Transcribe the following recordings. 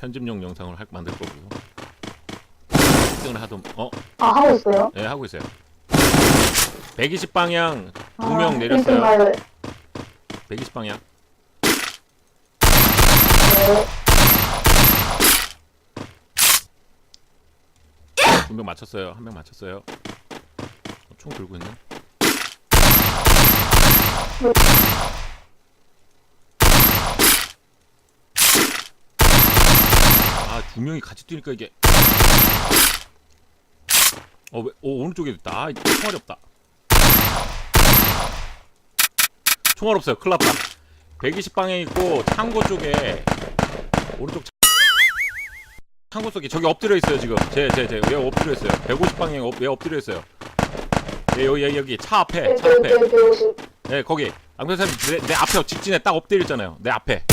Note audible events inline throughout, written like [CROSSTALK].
편집용 영상을 할, 만들 거고요. 1등을 하던 어? 아, 하고 있어요? 네 하고 있어요. 120 방향 아, 두명 내렸어요. 1등 가요. 120 방향. 네. 두명 맞췄어요. 한 명 맞췄어요. 어, 총 들고 있네. 아, 두 명이 같이 뛰니까 이게. 어, 왜, 어, 오른쪽에 있다. 아, 총알이 없다. 총알 없어요. 큰일 났다. 120 방향 있고, 창고 쪽에, 오른쪽 창- 창고 속에, 저기 엎드려 있어요, 지금. 제, 제, 제, 왜 엎드려 있어요? 150 방향 엎, 왜 엎드려 있어요? 예, 여기, 여기, 여기, 차 앞에, 차 앞에. 150. 네, 거기. 안경사님 내, 내 앞에 직진에 딱 엎드려 있잖아요. 내 앞에.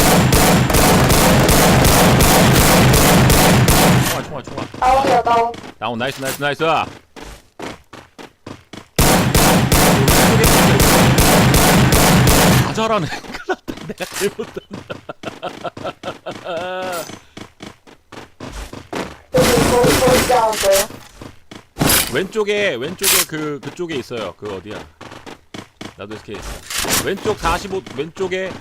총알, 총알, 총알. 다운이야, 다운. 다운, 나이스, 나이스, 나이스. 다 잘하네. 큰일 났다. 내가. 여기 있지 않았어요? 왼쪽에, 왼쪽에 그, 그쪽에 있어요. 그 어디야. 나도 이렇게. 왼쪽 45, 왼쪽에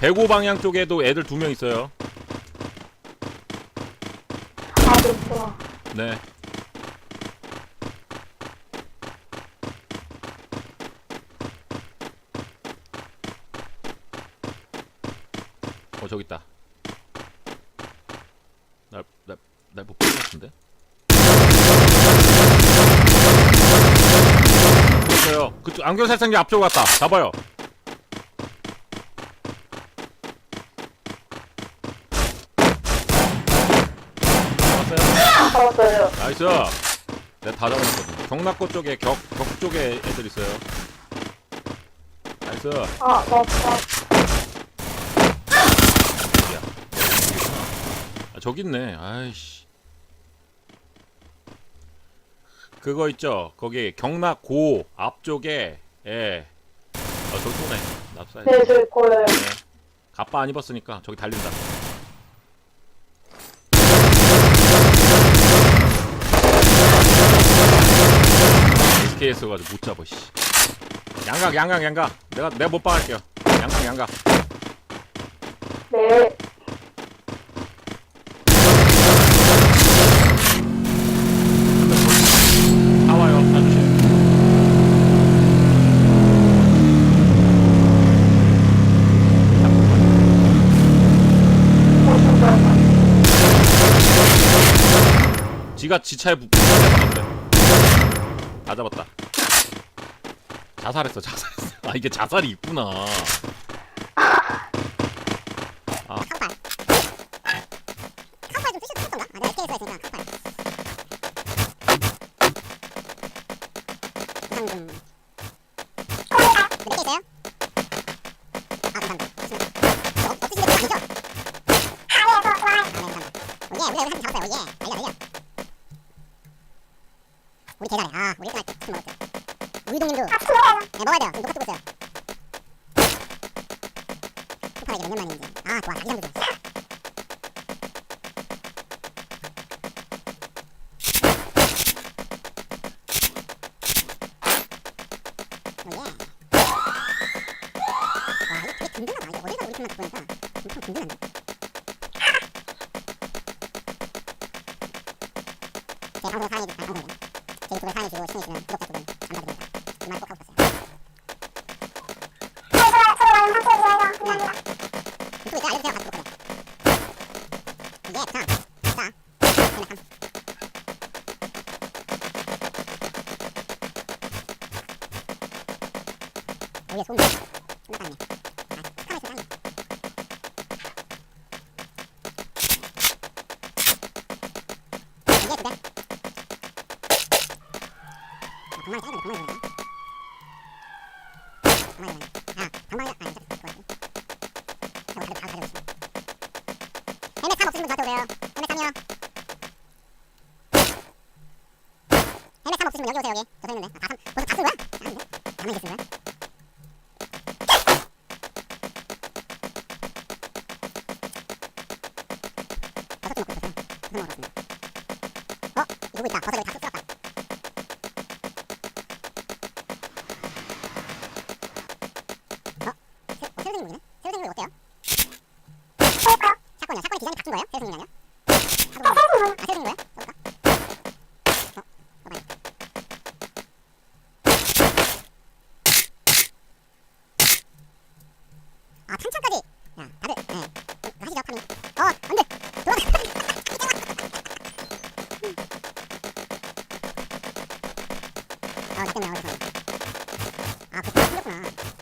105 방향 쪽에도 애들 두 명 있어요. 아, 그렇구나. 네. 어 저기 있다. 날날날못 본것 같은데. 있어요. 그쪽 안경 살상기 앞쪽으로 갔다. 잡아요. 잡았어요. 나이스. 내가 다 잡아놨거든. 경락고 쪽에 격, 격 쪽에 애들 있어요. 나이스. 아, 나, 나. 아, 저기 있네. 아이씨. 그거 있죠? 거기 경락고 앞쪽에 예. 어 저기 쏘네. 납사해. 네, 저기 보여요. 네. 갑바 안 입었으니까 저기 달린다. SKS 가지고 못 잡아 씨. 양각 양각 양각. 내가 내가 못 박을게요. 양각 양각. 네. 나와요. 봐주세요. 지가 지차에 붙. 다 잡았다. 자살했어, 자살했어. 아 이게 자살이 있구나. 우리 1등 치킨 먹었대. 우이동님도. 네, 먹어야 돼요. 뜨고 있어요. 쿠파가 이제 몇년 만인지. 아, 좋아. 자기장도 좋아. 오예. 와, 이거 되게 든든하다. 이거 어디서 우리 팀만 갖고 보니까 엄청 든든한데? 제 방송 사랑해 주, 아, 방송이래. 제 유튜브를 사랑해 주고 시청해 주는 구독자 두분 감사드립니다. 이말 꼭 하고 갔어요. 유튜브 제가 알려주세요. 같이 구독하세요. 이게 참, 자, 그냥 참. 오예 소금 끝났다네 다 여기 여기 다? 버섯 어? 누구 있다. 버섯을 다 쏟았다. 어? 새- 어, 새로 생긴 바뀐 거예요? 게 아니라? 아? 어? 봐봐요. 아, 탄창까지! 야, 다들, 예. 이거 하시죠, 파밍. 어, 안 돼! 돌아가! 아, 나 때문에 어디서. 아, 그거 풀렸구나.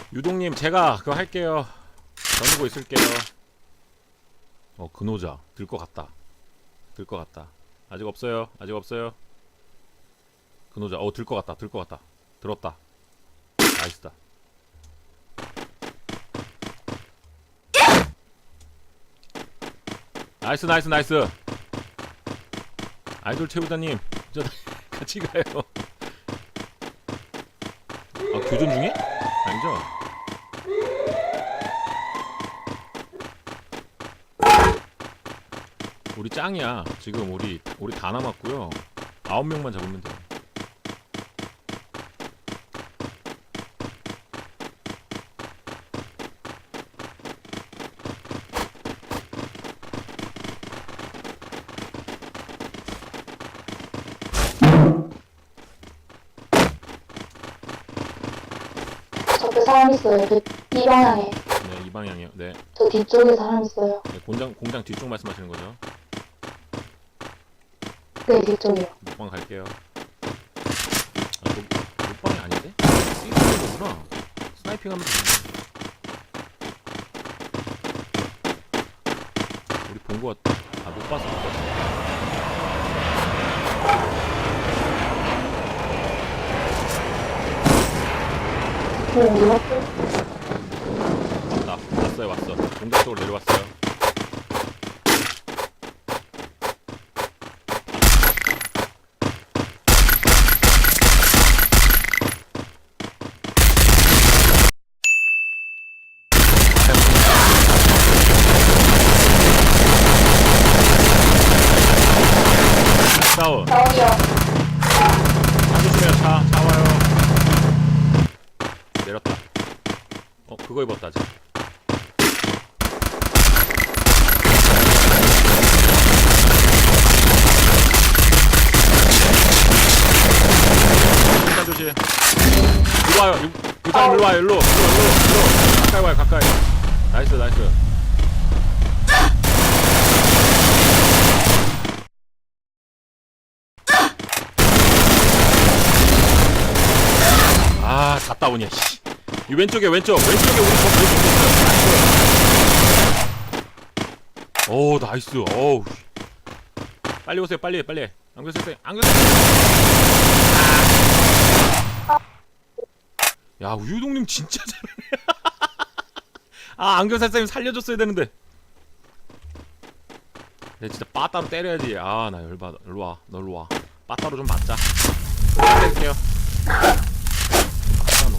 유동님 제가 그거 할게요. 전고 있을게요. 어 근호자. 들 것 같다. 들 것 같다. 아직 없어요. 아직 없어요. 근호자. 어들 것 같다. 들 것 같다. 들었다. 나이스다. 나이스 나이스 나이스. 아이돌 최우다님 저 [LAUGHS] 같이 가요. 아 교전 중에? 아니죠? 우리 짱이야 지금 우리 우리 다 남았고요 아홉 명만 잡으면 돼 사람 있어요. 저, 이 방향에. 네, 이 방향이요. 네. 저 뒤쪽에 사람 있어요. 네, 공장 공장 뒤쪽 말씀하시는 거죠? 네, 뒤쪽이요. 목방 갈게요. 아, 목, 목방이 아닌데? 이거 거구나. 스나이핑 하면 되는데. 우리 본 거 같... 아, 못 봤어, 못 봤어. 뭐, 누가 왔다. 왔어요, 왔어. 공장 쪽으로 내려왔어요. 다운. 차 조심해요 차, 차 와요. 내렸다. 어 그거 입었다 아직. 일단 조심. 이리 와요. 사람 일로 와요 일로. 일로 일로 일로. 가까이 와요 가까이 나이스 나이스. 아 갔다 오냐 씨. 이 왼쪽에 왼쪽. 왼쪽에 우리 저 왼쪽에 있어요 나이스. 오 나이스. 어우 빨리 오세요 빨리 빨리. 안경 선생 안경 선생 야 우유동님 진짜 잘하네 아 안경 선생님 살려줬어야 되는데. 내 진짜 빠따로 때려야지. 아 나 열받아. 일로와. 너 일로와. 빠따로 좀 맞자. 때릴게요. 맞다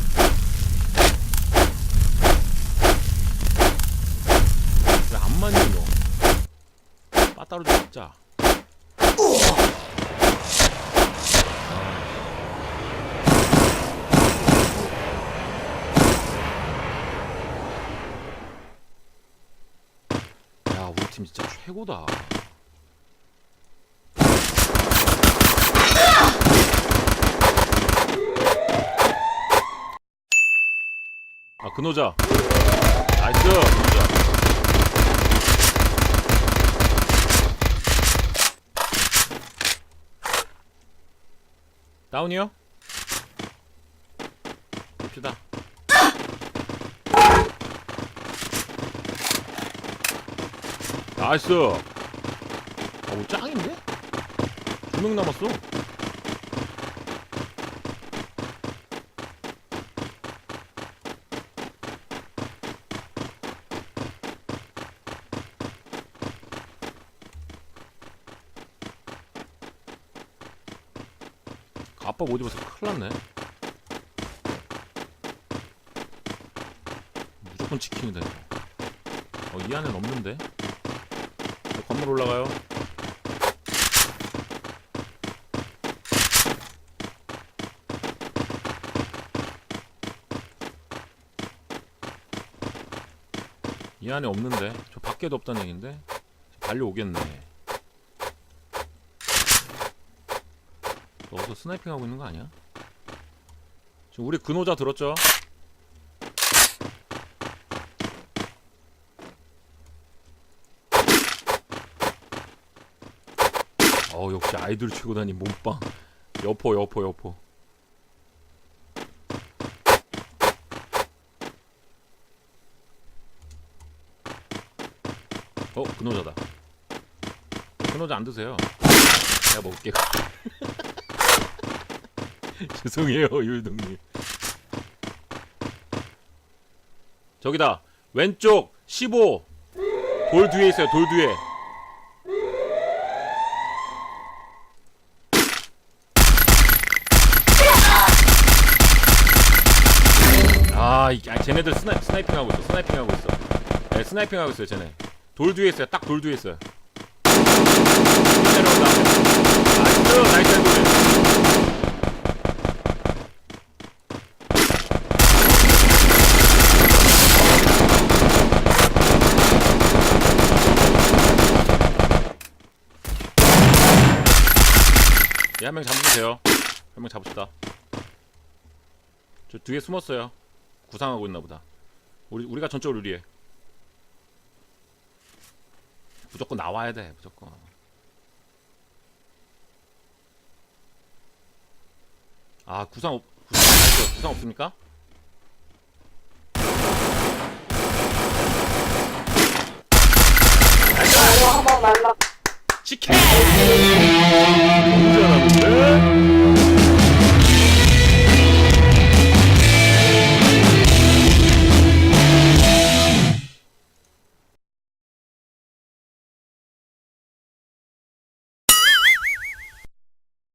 너왜안 맞니 너? 빠따로 좀 잡자. 팀 진짜 최고다. 아, 근호자. 나이스, 근호자. 다운이요? 봅시다. 나이스. 아, 오, 짱인데? 두 명 남았어. 아빠 못 입어서 큰일 났네. 무조건 치킨이다. 이거. 어, 이 안엔 없는데? 저 건물 올라가요. 이 안에 없는데? 저 밖에도 없다는 얘긴데? 달려오겠네. 너 어디서 스나이핑 하고 있는 거 아니야? 지금 우리 근호자 들었죠? 어 역시 아이돌 치고 다니 몸빵. 여포 여포 여포. 어 근호자다. 근호자 안 드세요. 내가 먹을게요 [LAUGHS] 죄송해요 율동님. 저기다. 왼쪽 15 돌 뒤에 있어요 돌 뒤에 이, 아 쟤네들 스나, 스나이핑 하고 있어 스나이핑 하고 있어 네 스나이핑 하고 있어요 쟤네 돌 뒤에 있어요 딱 돌 뒤에 있어요 내려온다 나이스 나이스 돌얘한명 잡으면 돼요. 한 명 잡읍시다. 저 뒤에 숨었어요. 구상하고 있나 보다. 우리 우리가 전적으로 유리해. 무조건 나와야 돼. 무조건. 아 구상 없 구상. 구상 없습니까? 이거 한번 날라. 치킨.